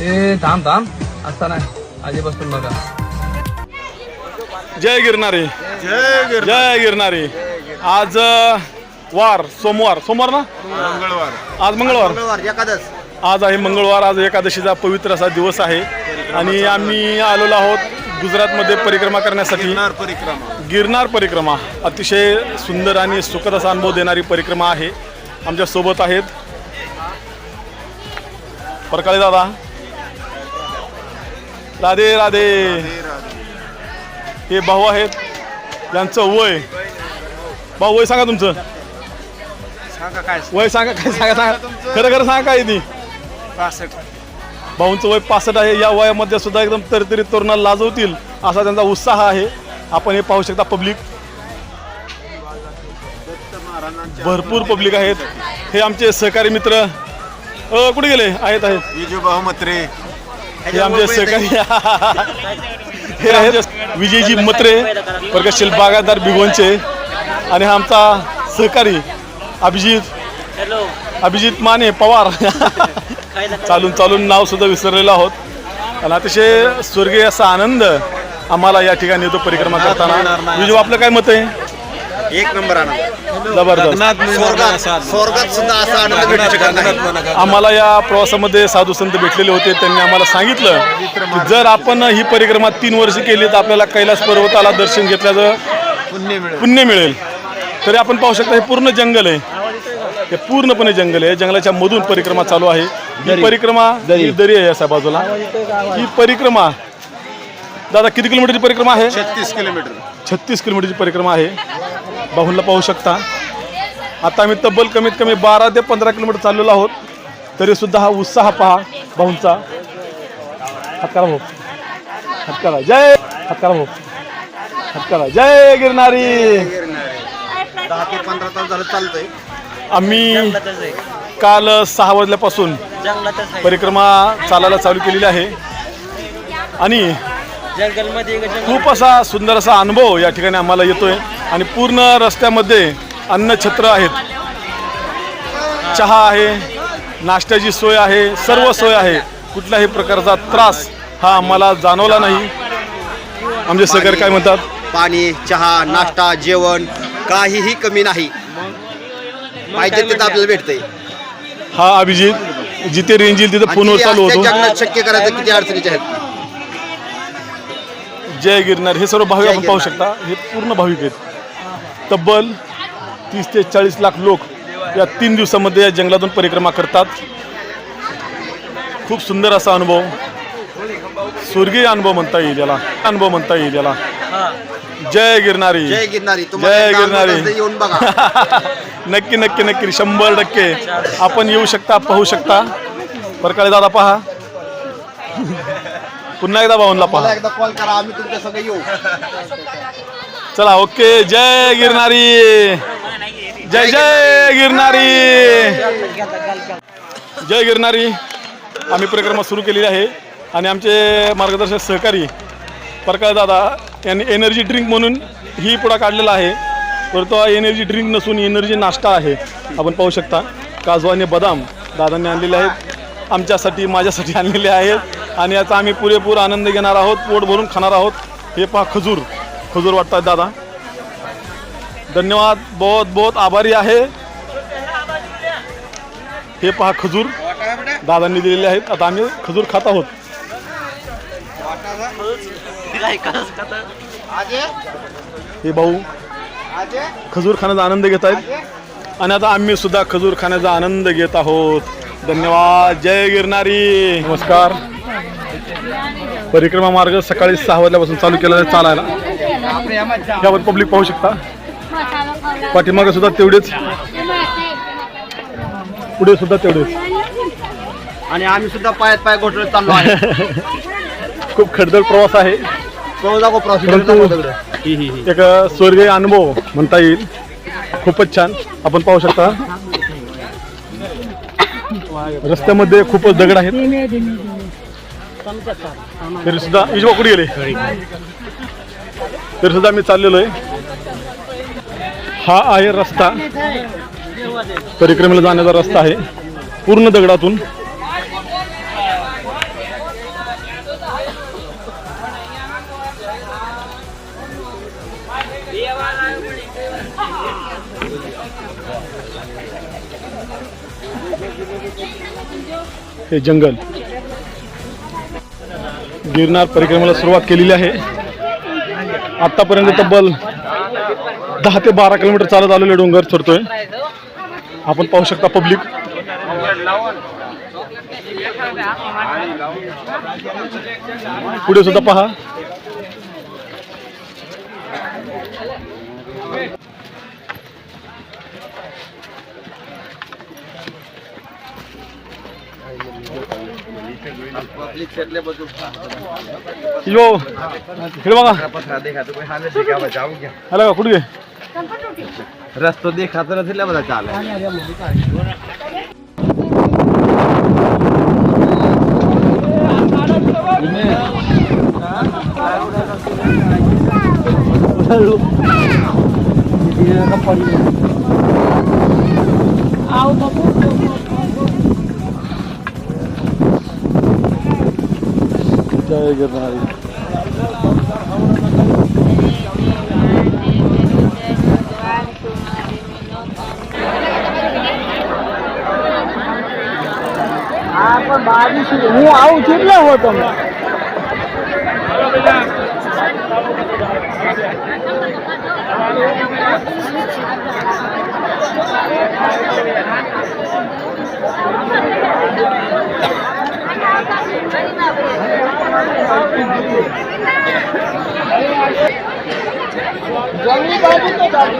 ए थांब थांब. असताना आधी बसून बघा. जय गिरणारे जय गिर जय गिरणारे आज वार सोमवार. सोमवार ना? मंगळवार. आज मंगळवार. एकादश. आज आहे मंगळवार. आज एकादशीचा पवित्र असा दिवस आहे. आणि आम्ही आलेलो आहोत गुजरातमध्ये परिक्रमा करण्यासाठी. गिरनार परिक्रमा. गिरनार परिक्रमा. अतिशय सुंदर आणि सुखद असा अनुभव देणारी परिक्रमा आहे. आमच्यासोबत आहेत. परकाळे दादा. राधे राधे. हे भाऊ आहेत. यांचं वय. भाऊ वय सांगा तुमचं. सांगा काय? वय सांगा काय सांगा सांगा खरं खरं सांगा काय ती? पासष्ट. भाऊंचं वय पासष्ट आहे. या वयामध्ये सुद्धा एकदम तरतरी तरुणाला लाजवतील असा त्यांचा उत्साह आहे. आपण हे पाहू शकता पब्लिक. भरपूर पब्लिक आहेत. हे आमचे सहकारी मित्र. अ, कुठे गेले? आहेत आहेत. विजू बहुमत्रे हे आमचे सहकारी हे आहेत विजयजी मत्रे प्रगतशील बागायतदार भिगवणचे आणि हा आमचा सहकारी अभिजित अभिजित माने पवार. चालून चालून नाव सुद्धा विसरलेलो आहोत. आणि अतिशय स्वर्गीय असा आनंद आम्हाला या ठिकाणी येतो परिक्रमा करताना. विजू आपलं काय मत आहे? एक नंबर आनंद जबरदस्त. स्वर्गात स्वर्गात सुद्धा असा आनंद भेटू शकत नाही. आम्हाला या प्रवासामध्ये साधू संत भेटलेले होते. त्यांनी आम्हाला सांगितलं की जर आपण ही परिक्रमा तीन वर्ष केली तर आपल्याला कैलास पर्वताला दर्शन घेतल्याचं पुण्य मिळेल. पुण्य मिळेल. तरी आपण पाहू शकता हे पूर्ण जंगल आहे. हे पूर्णपणे जंगल आहे. जंगलाच्या मधून परिक्रमा चालू आहे. ही परिक्रमा ही दरी आहे असा बाजूला ही परिक्रमा दादा किती किलोमीटरची परिक्रमा आहे? छत्तीस किलोमीटर. छत्तीस किलोमीटरची परिक्रमा आहे. बाहुनला पाहू शकता. आता आम्ही तब्बल कमीत कमी बारा ते पंधरा किलोमीटर चाललेलो आहोत. तरी सुद्धा हा उत्साह पहा भाऊंचा हात करा भाऊ. हात करा जय! हात करा भाऊ. हात करा जय गिरणारी दहा ते पंधरा तास झालं चालतंय. आम्ही काल सहा वाजल्यापासून परिक्रमा चालायला चालू केलेली आहे. आणि खूप असा सुंदर असा अनुभव या ठिकाणी आम्हाला येतोय. आणि पूर्ण रस्त्यामध्ये अन्नछत्र आहेत. चहा आहे नाश्त्याची सोय आहे सर्व सोय आहे. कुठल्याही प्रकारचा त्रास हा आम्हाला जाणवला नाही. आमचे सहकारी काय म्हणतात? पाणी चहा नाश्ता जेवण काहीही कमी नाही. पाहिजे तिथं आपल्याला भेटतंय. हा अभिजित जिथे रेंज येईल तिथे फोनवर चालू होतो. शक्य करायचं किती अडचणीचे आहेत. जय गिरनार हे सर्व भाविक आपण पाहू. शकता. हे पूर्ण भाविक आहेत. तब्बल तीस ते चाळीस लाख लोक या तीन दिवसामध्ये या जंगलातून परिक्रमा करतात. खूप सुंदर असा अनुभव. स्वर्गीय अनुभव म्हणता येईल याला. अनुभव म्हणता येईल याला. जय गिरनारी. जय गिरणारी जय गिरणारी नक्की नक्की नक्की. शंभर टक्के आपण येऊ शकता पाहू शकता. परकाळे दादा पहा. पुन्हा एकदा भावनला मला पहा एकदा कॉल करा आम्ही तुमच्या सगळं येऊ. चला ओके. जय गिरणारी जय जय गिरणारी जय गिरणारी आम्ही परिक्रमा सुरू केलेली आहे. आणि आमचे मार्गदर्शक सहकारी परकाळ दादा यांनी एनर्जी ड्रिंक म्हणून ही पुढा काढलेला आहे. परंतु हा एनर्जी ड्रिंक नसून एनर्जी नाश्ता आहे. आपण पाहू शकता. काजू आणि बदाम दादांनी आणलेले आहेत. आमच्यासाठी माझ्यासाठी आणलेले आहेत. आणि याचा आम्ही पुरेपूर आनंद घेणार आहोत पोट भरून खाणार आहोत. हे पहा खजूर. खजूर वाटतात दादा. धन्यवाद. बहुत बहुत आभारी आहे. हे पहा खजूर. दादांनी दिलेले आहेत. आता आम्ही खजूर खात आहोत. हे भाऊ खजूर खाण्याचा आनंद घेत आहेत. आणि आता आम्ही सुद्धा खजूर खाण्याचा आनंद घेत आहोत. धन्यवाद. जय गिरणारी नमस्कार. परिक्रमा मार्ग सकाळी सहा वाजल्यापासून चालू केला चालायला. यावर पब्लिक पाहू शकता. पाठीमागे सुद्धा तेवढेच. पुढे सुद्धा तेवढेच. आणि आम्ही सुद्धा पायात पाय घोटत चाललो आहे. खूप खडदळ प्रवास आहे. परंतु एक स्वर्गीय अनुभव म्हणता येईल. खूपच छान. आपण पाहू शकता. रस्त्यामध्ये खूपच दगड आहेत. तरी सुद्धा इजवा कुठे गेले? तरी सुद्धा मी चाललेलो आहे. हा आहे रस्ता. परिक्रमेला जाण्याचा रस्ता आहे. पूर्ण दगडातून. हे जंगल. गिरनार परिक्रमेला सुरुवात केलेली आहे. आतापर्यंत तब्बल दहा ते बारा किलोमीटर चालत आलेले डोंगर चढतोय आपण पाहू शकता पब्लिक. पुढे सुद्धा पहा. यो इकडे बघा. आला का कुठे गे? रस्तो देखात नसल्या बघा चाल जय ജയഗർനാരി હું આવું કેટલા હો તમે Thank you. জঙ্গি বাবু তো দাদু